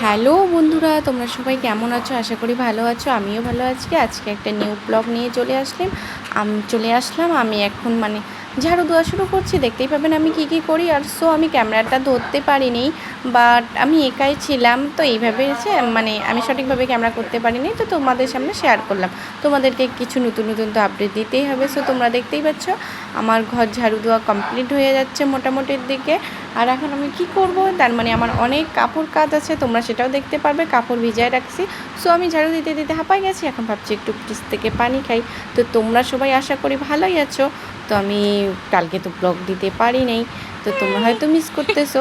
Hello বন্ধুরা, তোমরা সবাই কেমন আছো? আশা করি ভালো আছো, আমিও ভালো আছি। আজকে একটা নিউ ব্লগ নিয়ে চলে আসলাম। আমি, চলে আসলাম আমি এখন মানে ঝাড়ু দেওয়া শুরু করছি, দেখতেই পাবেন আমি কি কি করি। আর সো আমি ক্যামেরাটা ধরতে পারিনি বাট আমি একাই ছিলাম, তো এইভাবে হচ্ছে মানে আমি সঠিকভাবে ক্যামেরা করতে পারিনি, তো তোমাদের সামনে শেয়ার করলাম। তোমাদেরকে কিছু নতুন নতুন তো আপডেট দিতেই হবে। সো তোমরা দেখতেই পাচ্ছ, আমার ঘর ঝাড়ু দেওয়া কমপ্লিট হয়ে যাচ্ছে মোটামুটির দিকে। আর এখন আমি কি করব? তার মানে আমার অনেক কাপড় কাজ আছে, তোমরা সেটাও দেখতে পারবে, কাপড় ভিজায় রাখছি। সো আমি ঝাড়ু দিতে দিতে হাঁপাই গেছি, এখন ভাবছি একটু ফ্রিজ থেকে পানি খাই। তো তোমরা সবাই আশা করি ভালোই আছো। তো আমি কালকে তো ব্লগ দিতে পারি নাই, তো তোমরা হয়তো মিস করতেছো।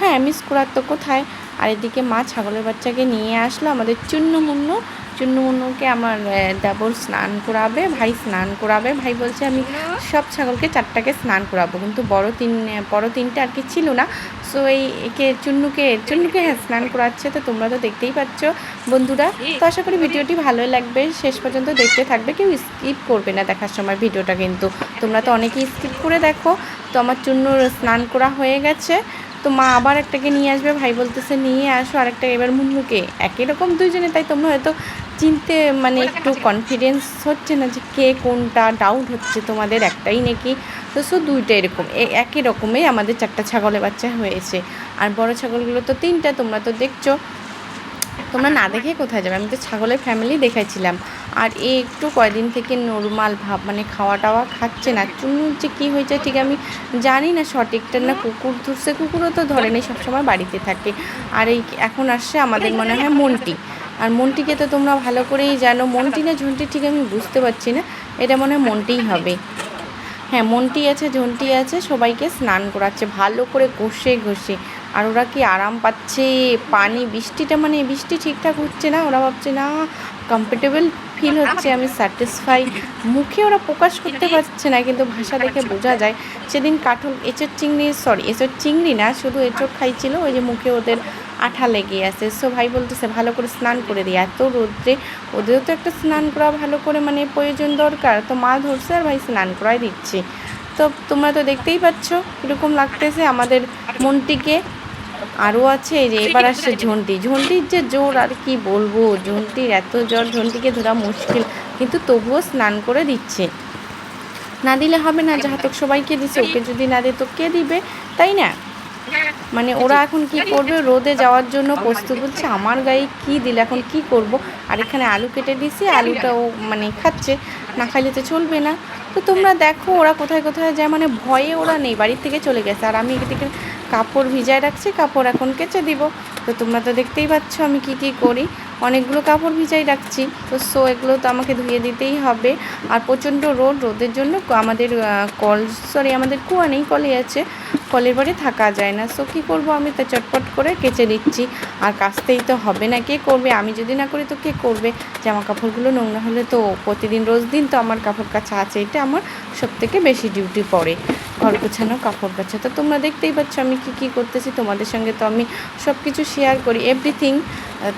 হ্যাঁ মিস করার তো কোথায় আর এদিকে মা ছাগলের বাচ্চাকে নিয়ে আসলো, আমাদের চূন্য চূন্য মুন্নুকে আমার দেবর স্নান করাবে, ভাই স্নান করাবে। ভাই বলছে, আমি সব ছাগলকে চারটাকে স্নান করাবো। কিন্তু বড় তিন, বড় তিনটে আর কি ছিল না। সো এই একে চুন্নুকে চুন্নুকে হ্যাঁ স্নান করাচ্ছে। তো তোমরা তো দেখতেই পাচ্ছ, বন্ধুরা। তো আশা করি ভিডিওটি ভালোই লাগবে। শেষ পর্যন্ত দেখতে থাকবে। কেউ স্কিপ করবে না দেখার সময় ভিডিওটা কিন্তু। তোমরা তো অনেকেই স্কিপ করে দেখো। তো আমার চুন্নুর স্নান করা হয়ে গেছে। তো মা আবার একটাকে নিয়ে আসবে ভাই বলতেছে নিয়ে আসো আরেকটা। এবার মুন্নুকে একই রকম দুইজনে তাই তোমরা হয়তো চিনতে মানে একটু কনফিডেন্স হচ্ছে না যে কে কোনটা ডাউট হচ্ছে তোমাদের একটাই নাকি? তো সো দুইটা এরকম একই রকমই আমাদের চারটা ছাগলের বাচ্চা হয়েছে। আর বড় ছাগলগুলো তো তিনটা তোমরা তো দেখছ। তোমরা না দেখে কোথায় যাবে? আমি তো ছাগলের ফ্যামিলি দেখাইছিলাম। আর এ একটু কয়দিন থেকে নর্মাল ভাব মানে খাওয়া টাওয়া খাচ্ছে না। চুনুর যে কী হয়েছে ঠিক আমি জানি না সঠিকটা না। কুকুর ধরছে, কুকুরও তো ধরে নেই সবসময় বাড়িতে থাকে। আর এই এখন আসছে আমাদের মনে হয় মন্টি। আর মন্টিকে তো তোমরা ভালো করেই জানো। মন্টি না ঝন্টি ঠিক আমি বুঝতে পারছি না। এটা মনে হয় মন্টিই হবে। হ্যাঁ মন্টি আছে, ঝন্টি আছে, সবাইকে স্নান করাচ্ছে, ভালো করে ঘষে ঘষে। আর ওরা কি আরাম পাচ্ছে? পানি, বৃষ্টিটা মানে বৃষ্টি ঠিকঠাক হচ্ছে না? ওরা ভাবছে, না কমফর্টেবল ফিল হচ্ছে, আমি স্যাটিসফাই মুখে ওরা প্রকাশ করতে পারছে না, কিন্তু ভাষা দেখে বোঝা যায়। সেদিন কাঠল এঁচোর চিংড়ি সরি এঁচোর চিংড়ি না, শুধু এঁচোর খাইছিল, ওই যে মুখে ওদের আঠা লেগে আছে। সো ভাই বলতেছে, ভালো করে স্নান করে দিই এত রোদ্রে। ওদেরও তো একটা স্নান করা ভালো করে মানে প্রয়োজন দরকার। তো মা ধরছে আর ভাই স্নান করাই দিচ্ছে। তো তোমরা তো দেখতেই পাচ্ছ, কীরকম লাগতেছে আমাদের মনটিকে। আরও আছে এই যে এবার আসছে ঝন্টি। ঝন্টির যে জোর আর কি বলব ঝন্টির এত জ্বর ঝন্টিকে ধরা মুশকিল। কিন্তু তবুও স্নান করে দিচ্ছে। না দিলে হবে না যাহাতক সবাইকে দিছে ওকে যদি না দেয় তো কে দিবে? তাই না? মানে ওরা এখন কি করবে? রোদে যাওয়ার জন্য প্রস্তুত বলছে আমার গায়ে কি দিলে? এখন কি করব? আর এখানে আলু কেটে দিছি আলুটাও মানে খাচ্ছে। না খাইলে তো চলবে না। তো তোমরা দেখো ওরা কোথায় কোথায় যায় মানে ভয়ে ওরা নেই বাড়ির থেকে চলে গেছে। আর আমি এদিকে কাপড় ভিজায় রাখছি, কাপড় এখন কেচে দিব। তো তোমরা তো দেখতেই পাচ্ছ আমি কি কি করি। অনেকগুলো কাপড় ভিজাই রাখছি। তো সো এগুলো তো আমাকে ধুয়ে দিতেই হবে। আর প্রচণ্ড রোদ, রোদের জন্য আমাদের কল সরি আমাদের কুয়া নেই, কলই আছে। কলের বাড়ি থাকা যায় না। সো কী করব আমি? তো চটপট করে কেচে দিচ্ছি আর কাচতেই তো হবে না। কে করবে? আমি যদি না করি তো কে করবে? জামা কাপড়গুলো নোংরা হলে তো প্রতিদিন রোজ দিন তো আমার কাপড় কাচা আছে। এটা আমার সব থেকে বেশি ডিউটি পড়ে। ঘর গোছানো, কাপড় কাচা। তো তোমরা দেখতেই পাচ্ছ আমি কি কি করতেছি। তোমাদের সঙ্গে তো আমি সব কিছু শেয়ার করি এভরিথিং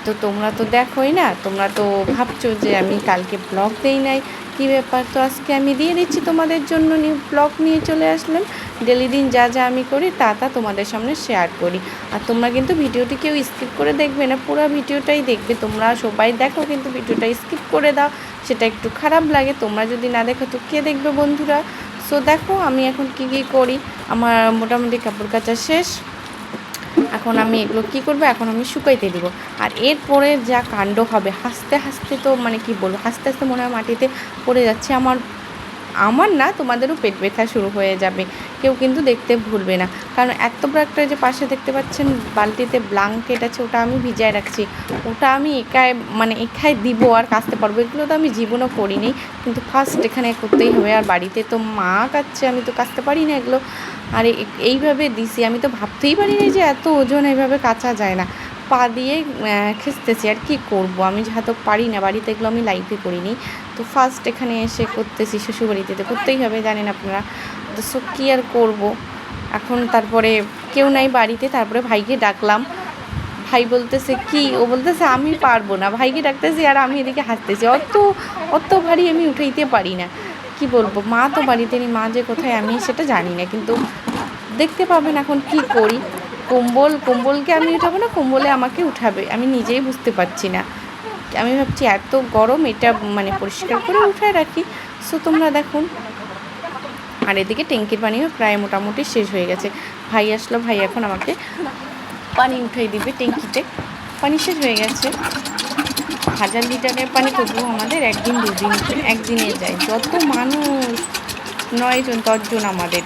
তো তোমরা তো দেখোই না। তোমরা তো ভাবছ যে আমি কালকে ব্লগ দেই নাই। কী ব্যাপার? তো আজকে আমি দিয়ে দিচ্ছি তোমাদের জন্য নিউ ব্লগ নিয়ে চলে আসলাম। ডেলি দিন যা যা আমি করি, তা তা তোমাদের সামনে শেয়ার করি। আর তোমরা কিন্তু ভিডিওটি কেউ স্কিপ করে দেখবে না, পুরো ভিডিওটাই দেখবে। তোমরা সবাই দেখো কিন্তু ভিডিওটা স্কিপ করে দাও, সেটা একটু খারাপ লাগে। তোমরা যদি না দেখো, তো কে দেখবে বন্ধুরা? সো দেখো আমি এখন কি কি করি। আমার মোটামুটি কাপড় কাচা শেষ। এখন আমি এগুলো কি করব? এখন আমি শুকাইতে দেবো। আর এরপরে যা কাণ্ড হবে, হাসতে হাসতে তো মানে কি বলব? হাসতে হাসতে মনে হয় মাটিতে পড়ে যাচ্ছে। আমার আমার না তোমাদেরও পেট ব্যথা শুরু হয়ে যাবে। কেউ কিন্তু দেখতে ভুলবে না। কারণ এত বড় একটা যে পাশে দেখতে পাচ্ছেন বালতিতে ব্লাঙ্কেট আছে, ওটা আমি ভিজায় রাখছি। ওটা আমি একাই মানে একাই দিব আর কাচতে পারব। এগুলো তো আমি জীবনও করিনি। কিন্তু ফার্স্ট এখানে করতেই হবে। আর বাড়িতে তো মা কাচ্ছে, আমি তো কাচতে পারি না এগুলো। আর, এইভাবে দিছি। আমি তো ভাবতেই পারিনি যে এত ওজন এইভাবে কাচা যায় না। পা দিয়ে খেসতেছি। আর কি করব? আমি যেহেতু পারি না, বাড়িতে এগুলো আমি লাইফে করিনি। তো ফার্স্ট এখানে এসে করতেছি শ্বশুরবাড়িতে। তো করতেই হবে, জানেন আপনারা। তো সো কী আর করব? এখন তারপরে কেউ নাই বাড়িতে, তারপরে ভাইকে ডাকলাম। ভাই বলতেছে, কি? ও বলতেছে, আমি পারব না। ভাইকে ডাকতেছি, আর আমি এদিকে হাসতেছি। অত অত ভারী আমি উঠাইতে পারি না। কি বলব? মা তো বাড়িতে নেই মা যে কোথায় আমি সেটা জানি না। কিন্তু দেখতে পাবেন এখন কি করি। কম্বল, কম্বলকে আমি উঠাবো না, কম্বলে আমাকে উঠাবে। আমি নিজেই বুঝতে পারছি না। আমি ভাবছি এত গরম, এটা মানে পরিষ্কার করে উঠায় রাখি। সো তোমরা দেখুন। আর এদিকে ট্যাঙ্কির পানিও প্রায় মোটামুটি শেষ হয়ে গেছে। ভাই আসলো, ভাই এখন আমাকে পানি উঠাই দিবে ট্যাঙ্কিতে। পানি শেষ হয়ে গেছে। হাজার লিটারের পানি তবুও আমাদের একদিন, দুদিন, একদিনে যায়। যত মানুষ, নয়জন, দশজন আমাদের।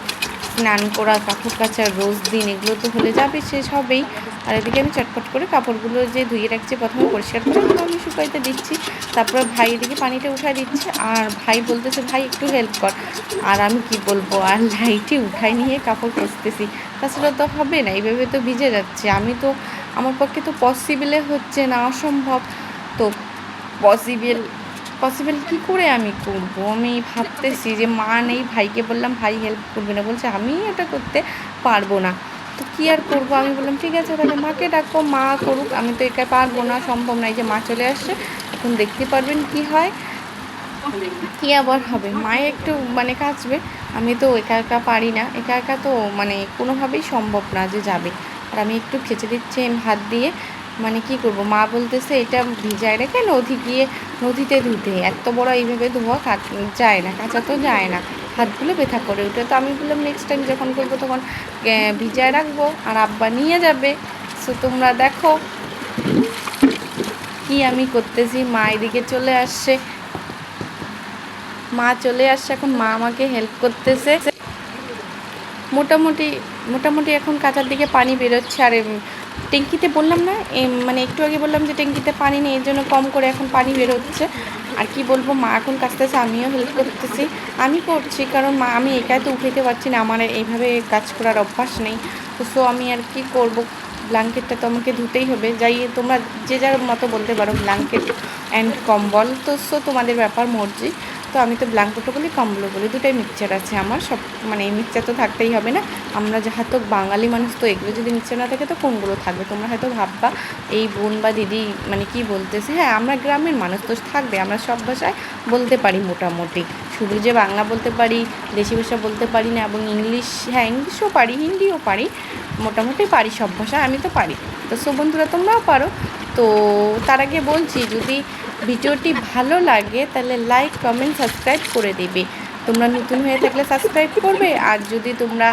স্নান করা, কাপড় কাচা রোজ দিন, এগুলো তো হলে যাবে, শেষ হবেই। আর এদিকে আমি চটপট করে কাপড়গুলো যে ধুয়ে রাখছি, প্রথমে পরিষ্কার করে আমি শুকাইতে দিচ্ছি। তারপরে ভাই এদিকে পানিটা উঠাই দিচ্ছে, আর ভাই বলতেছে, ভাই, একটু হেল্প কর। আর আমি কি বলব, আর লাইটে উঠাই নিয়ে কাপড় কষতেছি তাছাড়া তো হবে না, এইভাবে তো ভিজে যাচ্ছে। আমি তো, আমার পক্ষে তো পসিবলে হচ্ছে না, অসম্ভব। তো পসিবল পসিবল কী করে আমি করব? আমি ভাবতেছি যে, মা নেই, ভাইকে বললাম, ভাই হেল্প করবে না। বলছে, আমি এটা করতে পারব না। তো কী আর করব? আমি বললাম, ঠিক আছে, তাহলে মাকে ডাকো, মা করুক, আমি তো একা পারব না, সম্ভব নাই যে মা চলে আসছে। এখন দেখতে পারবেন কি হয়। কি আবার হবে? মায়ে একটু মানে কাচবে আমি তো একা একা পারি না। একা একা তো মানে কোনোভাবেই সম্ভব না যে যাবে। আর আমি একটু খেচে দিচ্ছি হাত দিয়ে। মানে কি করব? মা বলতেছে, এটা ভিজায় রেখে নদী গিয়ে নদীতে ধুতে। এত বড় এইভাবে ধোয়া যায় না, কাঁচা তো যায় না। হাতগুলো ব্যথা করে ওঠে তো আমি বললাম নেক্সট টাইম যখন করব তখন ভিজায় রাখব আর আব্বা নিয়ে যাবে। সো তোমরা দেখো কি আমি করতেছি। মা এদিকে চলে আসছে। মা চলে আসছে, এখন মা আমাকে হেল্প করতেছে। মোটামুটি মোটামুটি এখন কাঁচার দিকে পানি বেরোচ্ছে আর ট্যাঙ্কিতে বললাম না মানে একটু আগে বললাম যে ট্যাঙ্কিতে পানি নেই, এর জন্য কম করে এখন পানি বেরোচ্ছে। আর কি বলব, মা এখন কাচতেছে আমিও হেল্প করতেছি। আমি করছি, কারণ মা, আমি একাই তো উঠাইতে পারছি না, আমার এইভাবে কাজ করার অভ্যাস নেই। তো সো আমি আর কি করব, ব্ল্যাঙ্কেটটা তো আমাকে ধুতেই হবে। যাই তোমরা যে যার মতো বলতে পারো, ব্ল্যাঙ্কেট অ্যান্ড কম্বল। তো সো তোমাদের ব্যাপার মর্জি। তো আমি তো ব্ল্যাঙ্কেটও বলি কম্বলও বলি, দুটাই মিক্সচার আছে আমার, সব মানে এই মিক্সচার তো থাকতেই হবে না। আমরা যাহা তো বাঙালি মানুষ তো, এগুলো যদি মিক্সচার না থাকে তো কোনগুলো থাকবে? তোমরা হয়তো ভাববা, এই বোন বা দিদি মানে কি বলতেছে? হ্যাঁ আমরা গ্রামের মানুষ তো থাকবে, আমরা সব ভাষায় বলতে পারি মোটামুটি। শুধু যে বাংলা বলতে পারি, দেশি ভাষা বলতে পারি না, এবং ইংলিশ হ্যাঁ ইংলিশও পারি, হিন্দিও পারি, মোটামুটি পারি সব ভাষা আমি তো পারি। তো সব বন্ধুরা, তোমরাও পারো। তো তার আগে বলছি, যদি ভিডিওটি ভালো লাগে, তাহলে লাইক কমেন্ট সাবস্ক্রাইব করে দেবে। তোমরা নতুন হয়ে থাকলে সাবস্ক্রাইব করবে, আর যদি তোমরা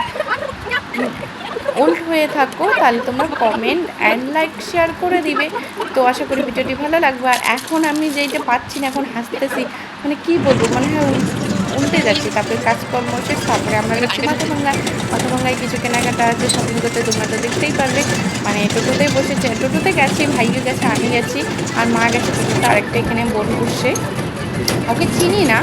ওল্ড হয়ে থাকো, তাহলে তোমরা কমেন্ট অ্যান্ড লাইক শেয়ার করে দিবে। তো আশা করি ভিডিওটি ভালো লাগবে। আর এখন আমি যেইটা পাচ্ছি না, এখন হাসতেছি। মানে কি বলব? মানে হ্যাঁ উল্টে যাচ্ছি তারপরে কাজকর্ম শেষ তারপরে আমরা যাচ্ছি মাথাভাঙ্গায় মাথাভাঙ্গায় কিছু কেনাকাটা আছে শপিং করতে তোমরা তো দেখতেই পারবে। মানে টোটোতে বসেছে টোটোতে গেছি ভাইও গেছে আমি গেছি আর মা গেছে টোটোতে আরেকটা এখানে বোন বসছে ওকে চিনি না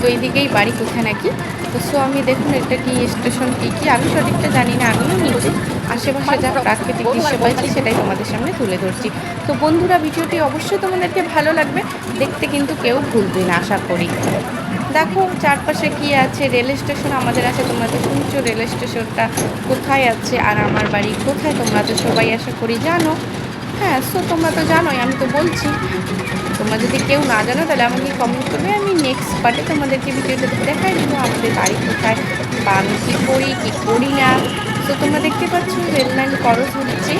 তো এইদিকেই বাড়ি কোথায় নাকি? তো সো আমি দেখুন এটা কি স্টেশন কী কী আমি সঠিকটা জানি না আমিও নিচে আশেপাশে যা প্রাকৃতিক দৃশ্য পাইছি সেটাই তোমাদের সামনে তুলে ধরছি। তো বন্ধুরা ভিডিওটি অবশ্যই তোমাদেরকে ভালো লাগবে দেখতে কিন্তু কেউ ভুলবে না আশা করি। দেখো চারপাশে কি আছে? রেল স্টেশন আমাদের আছে, তোমরা তো শুনছো রেল স্টেশনটা কোথায় আছে আর আমার বাড়ি কোথায়? তোমরা তো সবাই আশা করি জানো। হ্যাঁ সো তোমরা তো জানোই, আমি তো বলছি। তোমরা যদি কেউ না জানো, তাহলে আমাকে কমেন্ট করবে, আমি নেক্সট পার্টে তোমাদেরকে ভিডিওটা দেখাই দেবো, আমাদের বাড়ি কোথায় বা আমি কী করি কী করি না। তো তোমরা দেখতে পাচ্ছ রেল লাইন করস হচ্ছে।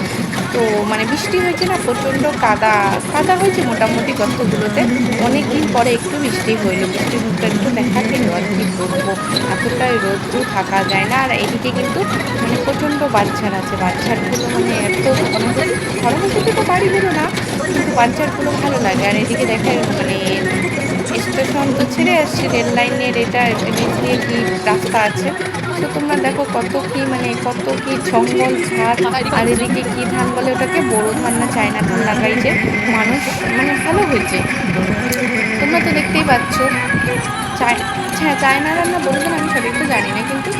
তো মানে বৃষ্টি হয়েছে না, প্রচণ্ড কাদা কাদা হয়েছে মোটামুটি গর্তগুলোতে অনেক দিন পরে একটু বৃষ্টি হইল। বৃষ্টির মুখটা একটু দেখা গেল আর কি করব এতটাই রোদ্রু থাকা যায় না। আর এদিকে কিন্তু মানে প্রচণ্ড বাচ্চার আছে। বাচ্চারগুলো মানে এত আমাদের খরা তো বাড়ি বেরো না, কিন্তু বাচ্চারগুলো ভালো লাগে। আর এদিকে দেখে মানে স্টেশন তো ছেড়ে আসছে রেল লাইনের এটা নিচ কি রাস্তা আছে। তো তোমরা দেখো কত কি মানে কত কি জঙ্গল ঝাড় আর এদিকে কি ধান বলে ওটাকে বড় ধান না চায়না ধান লাগাইছে মানুষ মানে ভালো হয়েছে। তোমরা তো দেখতেই পাচ্ছ। চায় হ্যাঁ চায়না রান্না বলব না, আমি তো জানি না, কিন্তু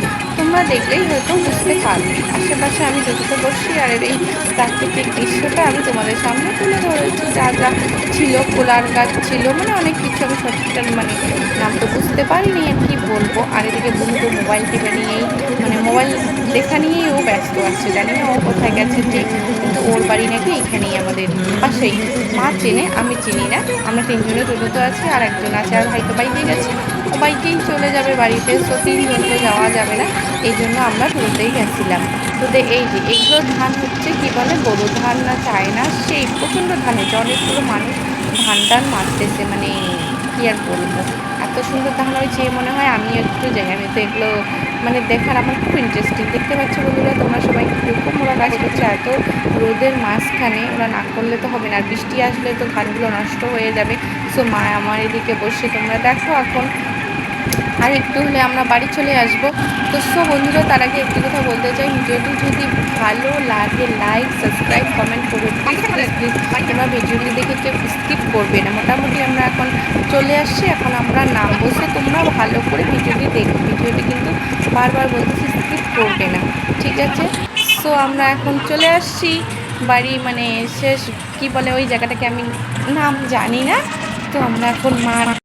তোমরা দেখলেই হয়তো বুঝতে পারবে। আশেপাশে আমি যতটা বসছি আর এর এই প্রাকৃতিক দৃশ্যটা আমি তোমাদের সামনে তুলে ধরেছি, যা যা ছিল কোলার গাছ ছিল মানে অনেক কিছু আমি সঠিকটা মানে নাম তো বুঝতে পারিনি আর কি বলব। আর এদিকে বন্ধু মোবাইল টিপে নিয়েই মানে মোবাইল দেখা নিয়েই ও ব্যস্ত আছে, জানি না ও কোথায় গেছে ঠিক, কিন্তু ওর বাড়ি নাকি এখানেই আমাদের পাশেই। মা চেনে, আমি চিনি না, আমরা তিনজনে টোটোতে আছি আর একজন আছে আর হয়তো বাইকে গেছে। বাইকেই চলে যাবে বাড়িতে, তো তিনজন তো যাওয়া যাবে না। এই জন্য আমরা টোটোতেই গেছিলাম। তো এই যে এগুলো ধান হচ্ছে কি বলে? গরু ধান না চায় চায়না সেই প্রচণ্ড ধান হচ্ছে অনেকগুলো মানুষ ধান টান মারতেছে মানে কি আর বলব? এত সুন্দর ধান হয়েছে মনে হয় আমি একটু যাই, আমি তো এগুলো মানে দেখার আমার খুব ইন্টারেস্টিং দেখতে পাচ্ছ বন্ধুরা, তোমরা সবাই কীরকম ওরা কাজ করছে এত রোদের মাঝখানে ওরা না করলে তো হবে না বৃষ্টি আসলে তো ধানগুলো নষ্ট হয়ে যাবে। সো মা আমার এদিকে বসে তোমরা দেখো এখন আর একটু হলে আমরা বাড়ি চলে আসব। তো সো বন্ধুরা, তার আগে একটি কথা বলতে চাই ভিডিওটি যদি ভালো লাগে লাইক সাবস্ক্রাইব কমেন্ট করবে প্লিজ তোমরা ভিডিওটি দেখে কেউ স্কিপ করবে না। মোটামুটি আমরা এখন চলে আসছি, এখন আমরা নামবো। সো তোমরা ভালো করে ভিডিওটি দেখো, ভিডিওটি কিন্তু বারবার বলতেছি স্কিপ করবে না। ঠিক আছে? সো আমরা এখন চলে আসছি, বাড়ি মানে শেষ, কি বলে ওই জায়গাটাকে আমি নাম জানি না। তো আমরা এখন মা